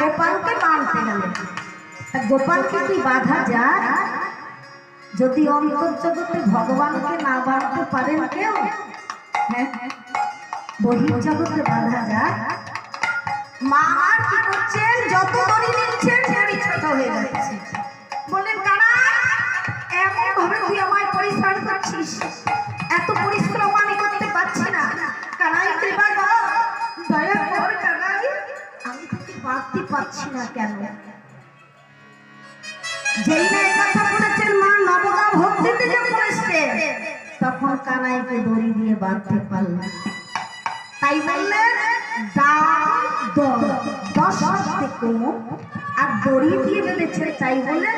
গোপালকে মারতে গেলেন তা গোপালকে কি বাধা যায়? যদি অন্তর্জগতে ভগবানকে না বাড়তে পারেন কেউ? হ্যাঁ বহির্জগতে বাধা যায়। মা আর কি করছেন? যত দড়ি নিচ্ছেন দড়ি ছোট হয়ে যাচ্ছে। বললেন কানা এমন ভাবে তুই আমায় পরিশ্রম করছিস? পারছি না কেন? যেই না কথা বলেছেন, মা তখন কানাইকে দড়ি দিয়ে বাঁধতে পারলাম তাই বললেন দশ আর দড়ি দিয়ে বেঁধেছে, তাই বলে